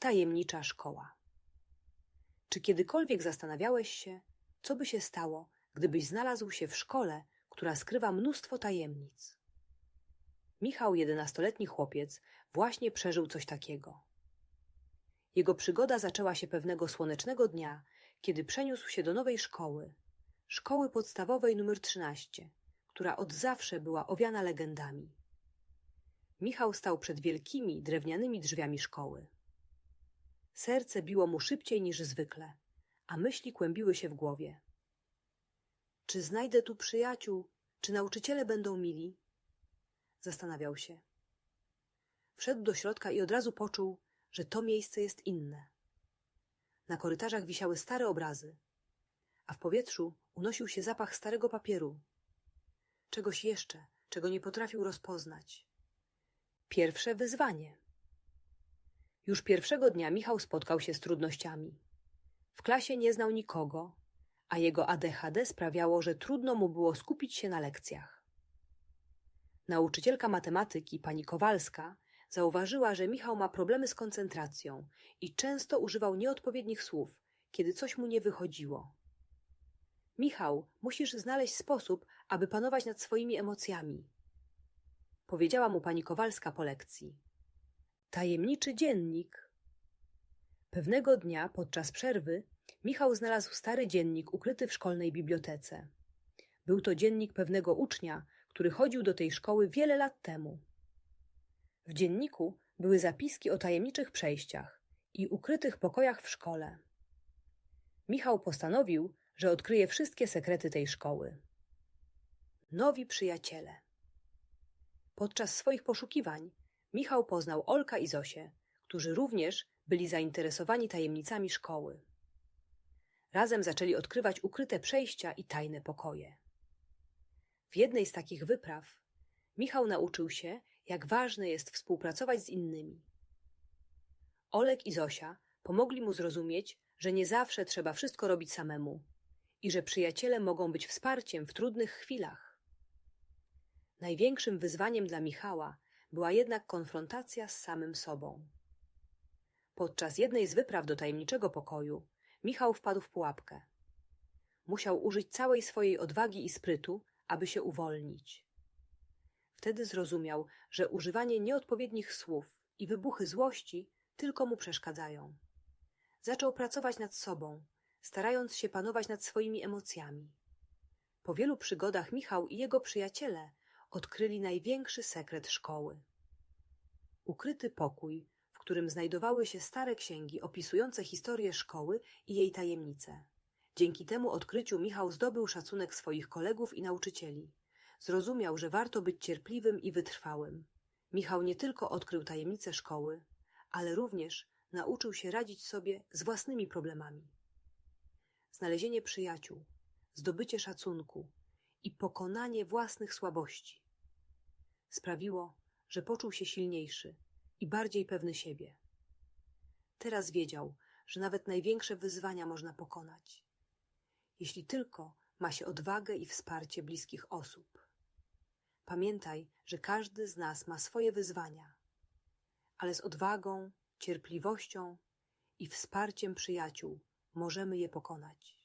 Tajemnicza szkoła. Czy kiedykolwiek zastanawiałeś się, co by się stało, gdybyś znalazł się w szkole, która skrywa mnóstwo tajemnic? Michał, jedenastoletni chłopiec, właśnie przeżył coś takiego. Jego przygoda zaczęła się pewnego słonecznego dnia, kiedy przeniósł się do nowej szkoły, szkoły podstawowej numer 13, która od zawsze była owiana legendami. Michał stał przed wielkimi, drewnianymi drzwiami szkoły. Serce biło mu szybciej niż zwykle, a myśli kłębiły się w głowie. Czy znajdę tu przyjaciół? Czy nauczyciele będą mili? Zastanawiał się. Wszedł do środka i od razu poczuł, że to miejsce jest inne. Na korytarzach wisiały stare obrazy, a w powietrzu unosił się zapach starego papieru. Czegoś jeszcze, czego nie potrafił rozpoznać. Pierwsze wyzwanie. Już pierwszego dnia Michał spotkał się z trudnościami. W klasie nie znał nikogo, a jego ADHD sprawiało, że trudno mu było skupić się na lekcjach. Nauczycielka matematyki, pani Kowalska, zauważyła, że Michał ma problemy z koncentracją i często używał nieodpowiednich słów, kiedy coś mu nie wychodziło. Michał, musisz znaleźć sposób, aby panować nad swoimi emocjami. Powiedziała mu pani Kowalska po lekcji. Tajemniczy dziennik. Pewnego dnia podczas przerwy Michał znalazł stary dziennik ukryty w szkolnej bibliotece. Był to dziennik pewnego ucznia, który chodził do tej szkoły wiele lat temu. W dzienniku były zapiski o tajemniczych przejściach i ukrytych pokojach w szkole. Michał postanowił, że odkryje wszystkie sekrety tej szkoły. Nowi przyjaciele. Podczas swoich poszukiwań Michał poznał Olka i Zosię, którzy również byli zainteresowani tajemnicami szkoły. Razem zaczęli odkrywać ukryte przejścia i tajne pokoje. W jednej z takich wypraw Michał nauczył się, jak ważne jest współpracować z innymi. Olek i Zosia pomogli mu zrozumieć, że nie zawsze trzeba wszystko robić samemu i że przyjaciele mogą być wsparciem w trudnych chwilach. Największym wyzwaniem dla Michała była jednak konfrontacja z samym sobą. Podczas jednej z wypraw do tajemniczego pokoju Michał wpadł w pułapkę. Musiał użyć całej swojej odwagi i sprytu, aby się uwolnić. Wtedy zrozumiał, że używanie nieodpowiednich słów i wybuchy złości tylko mu przeszkadzają. Zaczął pracować nad sobą, starając się panować nad swoimi emocjami. Po wielu przygodach Michał i jego przyjaciele odkryli największy sekret szkoły. Ukryty pokój, w którym znajdowały się stare księgi opisujące historię szkoły i jej tajemnice. Dzięki temu odkryciu Michał zdobył szacunek swoich kolegów i nauczycieli. Zrozumiał, że warto być cierpliwym i wytrwałym. Michał nie tylko odkrył tajemnice szkoły, ale również nauczył się radzić sobie z własnymi problemami. Znalezienie przyjaciół, zdobycie szacunku i pokonanie własnych słabości sprawiło, że poczuł się silniejszy i bardziej pewny siebie. Teraz wiedział, że nawet największe wyzwania można pokonać, jeśli tylko ma się odwagę i wsparcie bliskich osób. Pamiętaj, że każdy z nas ma swoje wyzwania, ale z odwagą, cierpliwością i wsparciem przyjaciół możemy je pokonać.